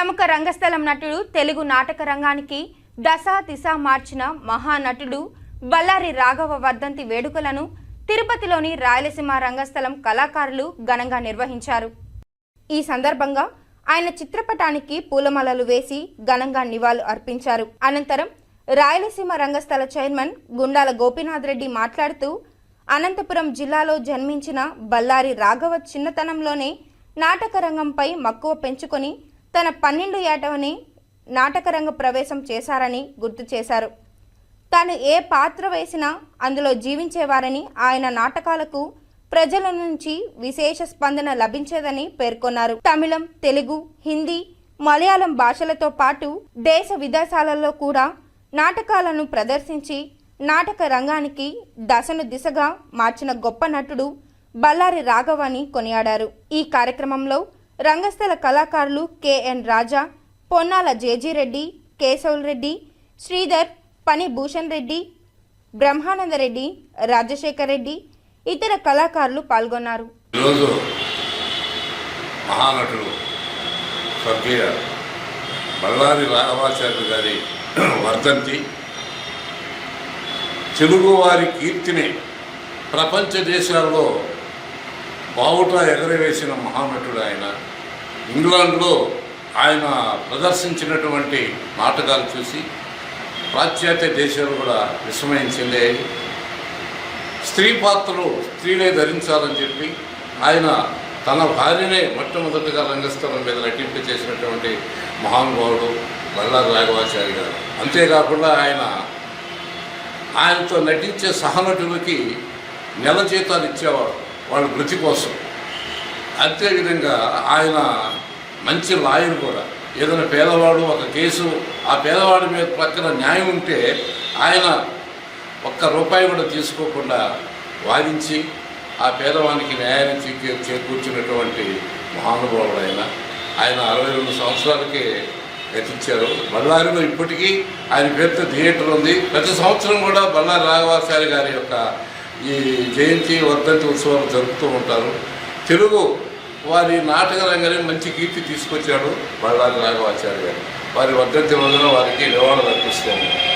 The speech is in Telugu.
ప్రముఖ రంగస్థలం నటుడు తెలుగు నాటక రంగానికి దశ దిశ మార్చిన మహానటుడు బల్లారి రాఘవ వర్ధంతి వేడుకలను తిరుపతిలోని రాయలసీమ రంగస్థలం కళాకారులు ఘనంగా నిర్వహించారు. ఈ సందర్భంగా ఆయన చిత్రపటానికి పూలమాలలు వేసి ఘనంగా నివాళులు అర్పించారు. అనంతరం రాయలసీమ రంగస్థల చైర్మన్ గుండాల గోపీనాథ్ రెడ్డి మాట్లాడుతూ అనంతపురం జిల్లాలో జన్మించిన బల్లారి రాఘవ చిన్నతనంలోనే నాటక రంగంపై మక్కువ పెంచుకొని తన పన్నెండు ఏటవని నాటకరంగ ప్రవేశం చేశారని గుర్తు చేశారు. తాను ఏ పాత్ర వేసినా అందులో జీవించేవారని ఆయన నాటకాలకు ప్రజల నుంచి విశేష స్పందన లభించేదని పేర్కొన్నారు. తమిళం తెలుగు హిందీ మలయాళం భాషలతో పాటు దేశ విదేశాలలో కూడా నాటకాలను ప్రదర్శించి నాటక రంగానికి దశను దిశగా మార్చిన గొప్ప నటుడు బల్లారి రాఘవ అని కొనియాడారు. ఈ కార్యక్రమంలో రంగస్థల కళాకారులు కెఎన్ రాజా పొన్నాల జేజీరెడ్డి కేశవుల్ రెడ్డి శ్రీధర్ పని భూషణ్ రెడ్డి బ్రహ్మానందరెడ్డి రాజశేఖర్ రెడ్డి ఇతర కళాకారులు పాల్గొన్నారు. ఈరోజు మహానటుడు స్వర్గీయ బళ్ళారి రాఘవాచార్య గారి వర్ధంతి తెలుగువారి కీర్తిని ప్రపంచ దేశాల్లో బావుట ఎగరవేసిన మహానటుడు ఆయన. ఇంగ్లాండ్లో ఆయన ప్రదర్శించినటువంటి నాటకాలు చూసి పాశ్చాత్య దేశాలు కూడా విస్మయం చెందాయి. స్త్రీ పాత్రలు స్త్రీలే ధరించాలని చెప్పి ఆయన తన భార్యనే మొట్టమొదటిగా రంగస్థలం మీద నటింప చేసినటువంటి మహానుభావుడు బళ్ళారి రాఘవాచారి గారు. అంతేకాకుండా ఆయన ఆయనతో నటించే సహనటులకి నెల జీతాలు ఇచ్చేవాడు వాళ్ళ మృతి కోసం. అదేవిధంగా ఆయన మంచి లాయర్ కూడా. ఏదైనా పేదవాడు ఒక కేసు ఆ పేదవాడి మీద పక్కన న్యాయం ఉంటే ఆయన ఒక్క రూపాయి కూడా తీసుకోకుండా వాదించి ఆ పేదవానికి న్యాయాన్ని చే చేకూర్చినటువంటి మహానుభావుడు ఆయన. ఆయన అరవై రెండు సంవత్సరాలకే గతించారు బళ్ళారిలో ఇప్పటికీ ఆయన పేరుతో థియేటర్ ఉంది. ప్రతి సంవత్సరం కూడా బళ్ళారి రాఘవాచారి గారి యొక్క ఈ జయంతి వర్ధంతి ఉత్సవాలు జరుపుతూ ఉంటారు. తెలుగు వారి నాటక రంగాన్ని మంచి కీర్తి తీసుకొచ్చాడు బళ్ళారి రాఘవాచారి గారు. వారి వర్ధంతి రోజున వారికి నివాళులు అర్పిస్తాము